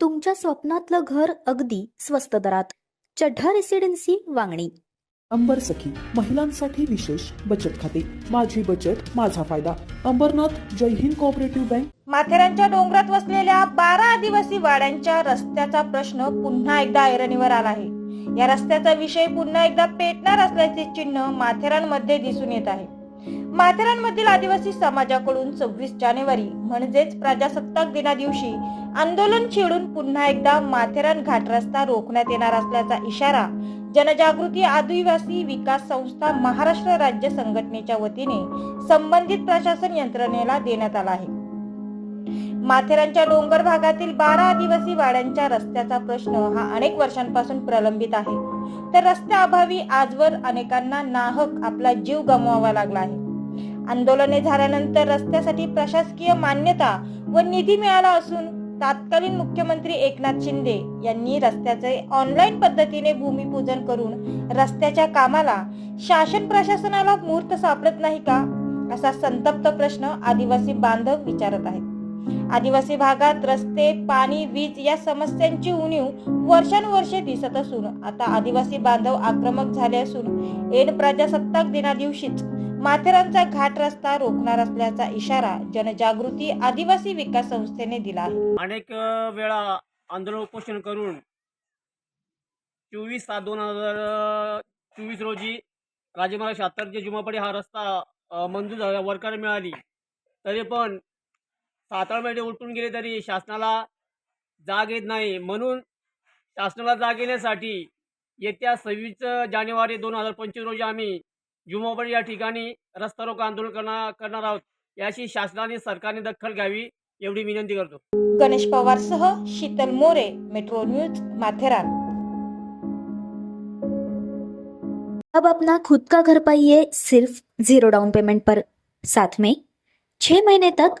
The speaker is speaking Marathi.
तुमच्या स्वप्नातलं घर अगदी स्वस्त दरात. चढ्ढा रेसिडेन्सी वांगणी. अंबर सखी महिलांसाठी विशेष बचत खाते. माझी बचत माझा फायदा. अंबरनाथ जय हिंद कोऑपरेटिव्ह बँक माथेरानच्या डोंगरात वसलेल्या बारा आदिवासी वाड्यांच्या रस्त्याचा प्रश्न पुन्हा एकदा ऐरणीवर आला आहे. या रस्त्याचा विषय पुन्हा एकदा पेटणार असल्याचे चिन्ह माथेरानमध्ये दिसून येत आहे. माथेरानमधील आदिवासी समाजाकडून सव्वीस जानेवारी म्हणजेच प्रजासत्ताक दिना दिवशी आंदोलन छेडून पुन्हा एकदा माथेरान घाट रस्ता रोखण्यात येणार असल्याचा इशारा जनजागृती आदिवासी विकास संस्था महाराष्ट्र राज्य संघटनेच्या वतीने संबंधित प्रशासन यंत्रणेला देण्यात आला आहे. माथेरानच्या डोंगर भागातील बारा आदिवासी वाड्यांच्या रस्त्याचा प्रश्न हा अनेक वर्षांपासून प्रलंबित आहे. तर रस्त्याअभावी आजवर अनेकांना नाहक आपला जीव गमवावा लागला आहे. आंदोलने झाल्यानंतर रस्त्यासाठी प्रशासकीय मान्यता व निधी मिळाला असून तत्कालीन मुख्यमंत्री एकनाथ शिंदे यांनी रस्त्याचे ऑनलाईन पद्धतीने भूमिपूजन करून रस्त्याच्या कामाला शासन प्रशासनाला मुहूर्त सापडत नाही का? असा संतप्त प्रश्न आदिवासी बांधव विचारत आहेत. आदिवासी भागात रस्ते पाणी वीज या समस्यांची उणीव वर्षानुवर्षे दिसत असून आता आदिवासी बांधव आक्रमक झाले असून एन प्रजासत्ताक दिना दिवशीच माथेरानचा घाट रस्ता रोखणार असल्याचा इशारा जनजागृती आदिवासी विकास संस्थेने दिला आहे. अनेक वेळा आंदोलन उपोषण करून चोवीस सात दोन हजार चोवीस रोजी राजेमाला शहात्तर जे जुमापडी हा रस्ता मंजूर झाला वर्कर मिळाली. तरी पण सात आठ महिने उलटून गेले तरी शासनाला जाग येत नाही. म्हणून शासनाला जाग येण्यासाठी येत्या सव्वीस जानेवारी दोन हजार पंचवीस रोजी आम्ही जुमापडी या ठिकाणी रस्ता रोको आंदोलन करणार करणार आहोत. याची शासनाने सरकारने दखल घ्यावी एवढी विनंती करतो. गणेश पवार सह शीतल मोरे मेट्रो न्यूज माथेरान. अब अपना खुद का घर पाइए सिर्फ जीरो डाउन पेमेंट पर. साथ में छह महीने तक